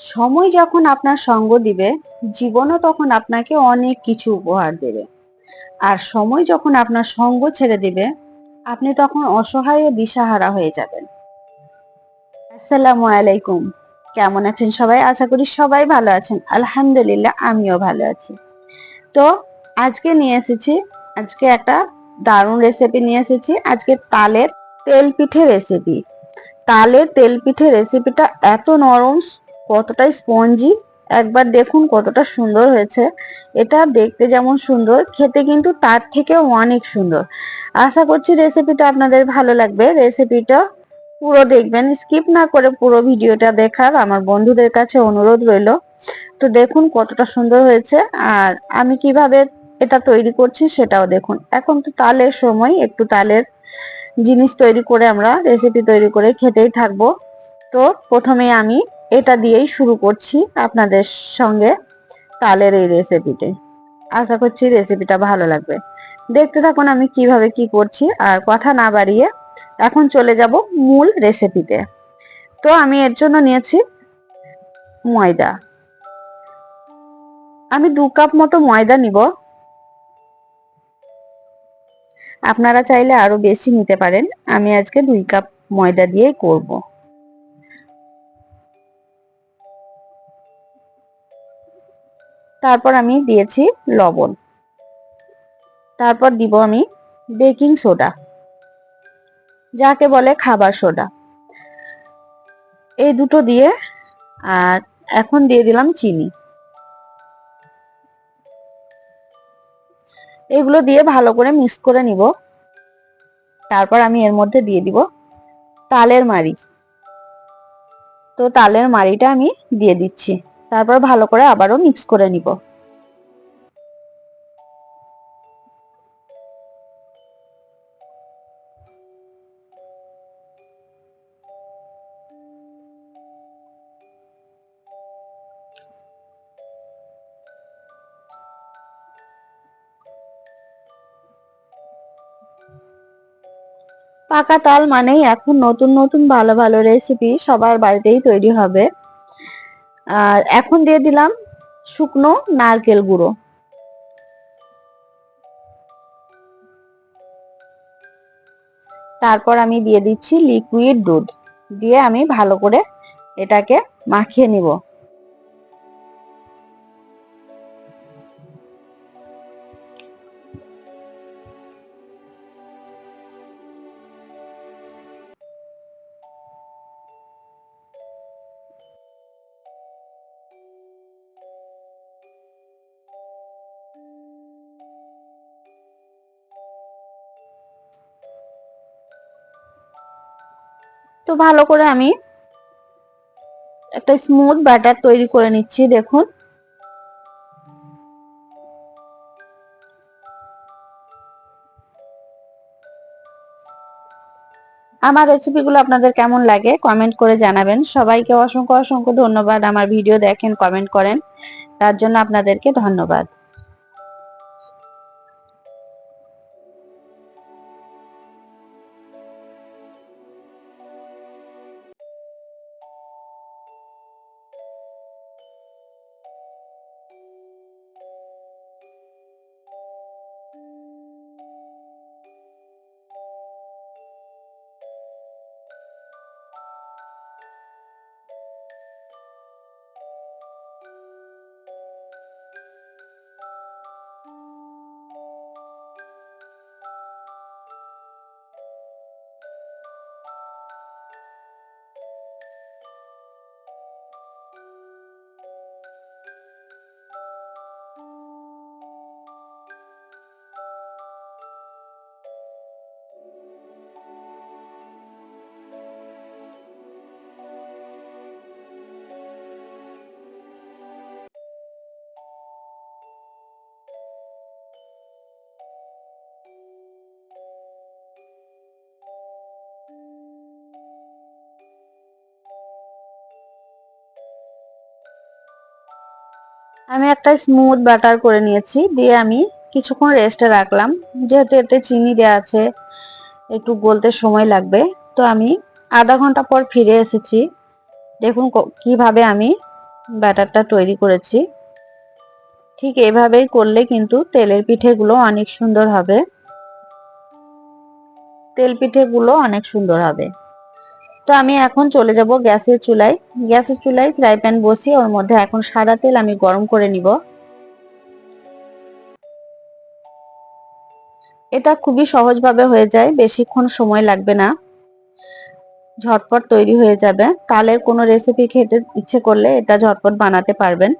সময় যখন আপনার সঙ্গ দিবে, জীবনও তখন আপনাকে অনেক কিছু উপহার দেবে। আর সময় যখন আপনার সঙ্গ ছেড়ে দিবে, আপনি তখন অসহায় ও দিশাহারা হয়ে যাবেন। আসসালামু আলাইকুম। কেমন আছেন সবাই? আশা করি সবাই ভালো আছেন। আলহামদুলিল্লাহ, আমিও ভালো আছি। তো আজকে নিয়ে এসেছি, আজকে একটা দারুণ রেসিপি নিয়ে এসেছি। আজকে তালের তেল পিঠে রেসিপি তালের তেল পিঠে রেসিপিটা এত নরম কতটাই স্পঞ্জি? একবার দেখুন কতটা সুন্দর হয়েছে। এটা দেখতে যেমন সুন্দর, খেতে কিন্তু তার থেকেও অনেক সুন্দর। আশা করছি রেসিপিটা আপনাদের ভালো লাগবে। রেসিপিটা পুরো দেখবেন। স্কিপ না করে পুরো ভিডিওটা দেখার আমার বন্ধুদের কাছে অনুরোধ রইল। তো দেখুন কতটা সুন্দর হয়েছে। আর আমি কীভাবে এটা তৈরি করছি সেটাও দেখুন। এখন তো তালের সময়, একটু তালের জিনিস তৈরি করে আমরা রেসিপি তৈরি করে খেতেই থাকব। তো প্রথমে আমি এটা দিয়েই শুরু করছি আপনাদের সঙ্গে তালের এই রেসিপিতে আশা করছি রেসিপিটা ভালো লাগবে। দেখতে থাকুন আমি কীভাবে কি করছি। আর কথা না বাড়িয়ে এখন চলে যাব মূল রেসিপিতে তো আমি এর জন্য নিয়েছি ময়দা। আমি দু কাপ মতো ময়দা নিব। আপনারা চাইলে আরও বেশি নিতে পারেন। আমি আজকে দুই কাপ ময়দা দিয়েই করব। তারপর আমি দিয়েছি লবণ। তারপর দিব আমি বেকিং সোডা। যাকে বলে খাবার সোডা। এই দুটো দিয়ে, আর এখন দিয়ে দিলাম চিনি। এগুলো দিয়ে ভালো করে মিক্স করে নিব। তারপর আমি এর মধ্যে দিয়ে দিব তালের মাড়ি। তো তালের মাড়িটা আমি দিয়ে দিচ্ছি। তারপর ভালো করে আবারও মিক্স করে নিব। পাকা তাল মানেই এখন নতুন নতুন ভালো ভালো রেসিপি সবার বাড়িতেই তৈরি হবে। আর এখন দিয়ে দিলাম শুকনো নারকেল গুঁড়ো। তারপর আমি দিয়ে দিচ্ছি লিকুইড দুধ। দিয়ে আমি ভালো করে এটাকে মাখিয়ে নিব। তো ভালো করে আমি একটা স্মুথ ব্যাটার তৈরি করে নিচ্ছি, দেখুন। আমার রেসিপিগুলো আপনাদের কেমন লাগে কমেন্ট করে জানাবেন। সবাইকে অসংখ্য অসংখ্য ধন্যবাদ। আমার ভিডিও দেখেন কমেন্ট করেন। তার জন্য আপনাদেরকে ধন্যবাদ। আমি একটা স্মুথ বাটার করে নিয়েছি, দিয়ে আমি কিছুক্ষণ রেস্টে রাখলাম। যেহেতু এতে চিনি দেওয়া আছে, একটু গলতে সময় লাগবে। তো আমি আধা ঘণ্টা পর ফিরে এসেছি। দেখুন কীভাবে আমি ব্যাটারটা তৈরি করেছি। ঠিক এভাবেই করলে কিন্তু তেলের পিঠেগুলো অনেক সুন্দর হবে। তেল পিঠেগুলো অনেক সুন্দর হবে। তো আমি এখন চলে যাব গ্যাসের চুলায়। গ্যাসের চুলায় ফ্রাই প্যান বসিয়ে ওর মধ্যে এখন সাদা তেল আমি গরম করে নিব। এটা খুবই সহজভাবে হয়ে যায়, বেশিক্ষণ সময় লাগবে না। ঝটপট তৈরি হয়ে যাবে। কালের কোনো রেসিপি খেতে ইচ্ছে করলে এটা ঝটপট বানাতে পারবেন।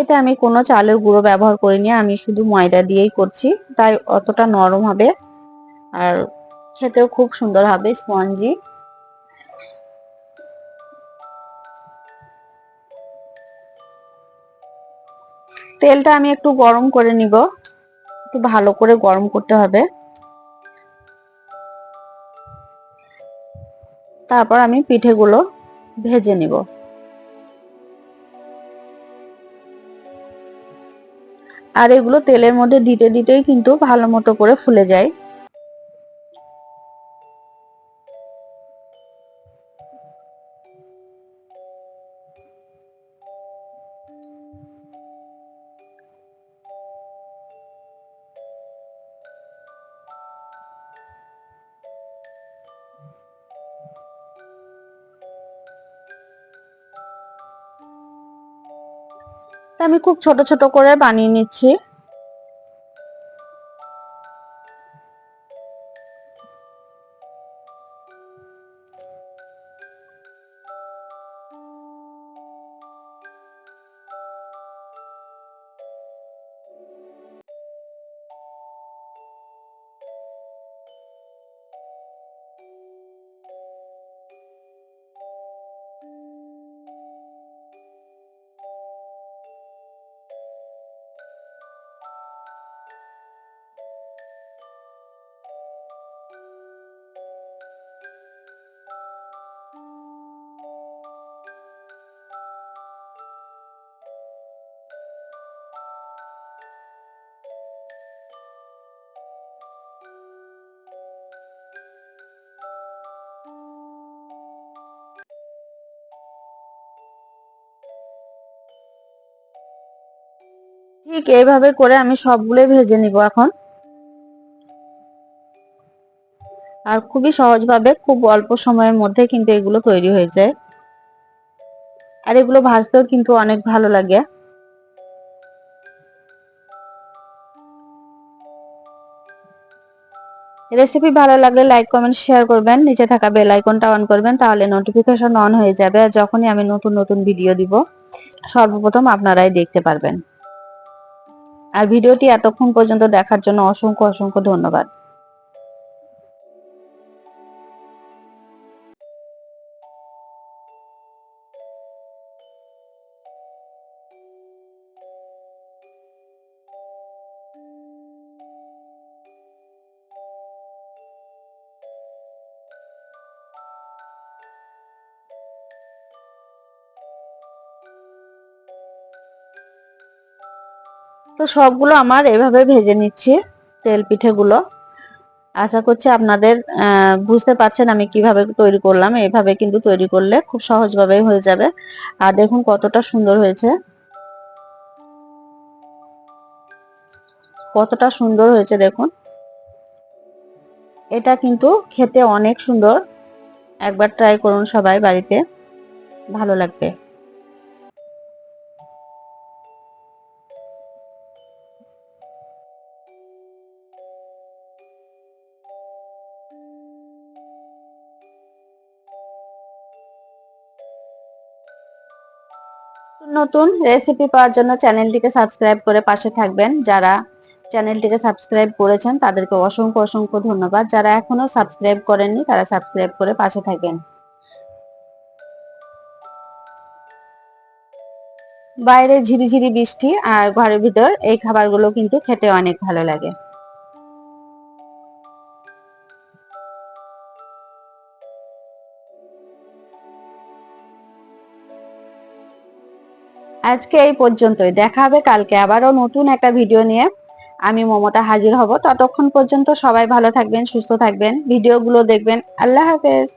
এটা আমি কোনো চালের গুঁড়ো ব্যবহার করিনি, আমি শুধু ময়দা দিয়েই করছি। তাই অতটা নরম হবে আর খেতেও খুব সুন্দর হবে স্পঞ্জি। তেলটা আমি একটু গরম করে নিব, একটু ভালো করে গরম করতে হবে। তারপর আমি পিঠেগুলো ভেজে নিব। আর এগুলো তেলের মধ্যে দিতে দিতেই কিন্তু ভালো মতো করে ফুলে যায়। আমি খুব ছোট ছোট করে বানিয়ে নিচ্ছি। ঠিক এইভাবে করে আমি সবগুলোই ভেজে নিব এখন। আর খুবই সহজভাবে খুব অল্প সময়ের মধ্যে কিন্তু এগুলো তৈরি হয়ে যায়। আর এগুলো ভাজতেও কিন্তু অনেক ভালো লাগে। রেসিপি ভালো লাগলে লাইক, কমেন্ট, শেয়ার করবেন। নিচে থাকা বেল আইকনটা অন করবেন, তাহলে নোটিফিকেশন অন হয়ে যাবে আর যখনই আমি নতুন নতুন ভিডিও দিব, সর্বপ্রথম আপনারাই দেখতে পারবেন। আর ভিডিওটি এতক্ষণ পর্যন্ত দেখার জন্য অসংখ্য অসংখ্য ধন্যবাদ। তো সবগুলো আমার এভাবে ভেজে নিচ্ছি, তেল পিঠেগুলো। আশা করছি আপনাদের বুঝতে পারছেন আমি কীভাবে তৈরি করলাম। এভাবে কিন্তু তৈরি করলে খুব সহজভাবেই হয়ে যাবে। আর দেখুন কতটা সুন্দর হয়েছে। কতটা সুন্দর হয়েছে দেখুন। এটা কিন্তু খেতে অনেক সুন্দর। একবার ট্রাই করুন সবাই বাড়িতে। ভালো লাগবে। নতুন রেসিপি পাওয়ার জন্য চ্যানেলটিকে সাবস্ক্রাইব করে পাশে থাকবেন। যারা চ্যানেলটিকে সাবস্ক্রাইব করেছেন, তাদেরকে অসংখ্য অসংখ্য ধন্যবাদ। যারা এখনও সাবস্ক্রাইব করেননি, তারা সাবস্ক্রাইব করে পাশে থাকেন বাইরে ঝিরিঝিরি বৃষ্টি আর ঘরের ভিতর এই খাবারগুলো কিন্তু খেতে অনেক ভালো লাগে। আজকে এই পর্যন্তই। দেখা হবে কালকে আবারও নতুন একটা ভিডিও নিয়ে। আমি মমতা হাজির হব। ততক্ষণ পর্যন্ত সবাই ভালো থাকবেন, সুস্থ থাকবেন। ভিডিওগুলো দেখবেন। আল্লাহ হাফেজ।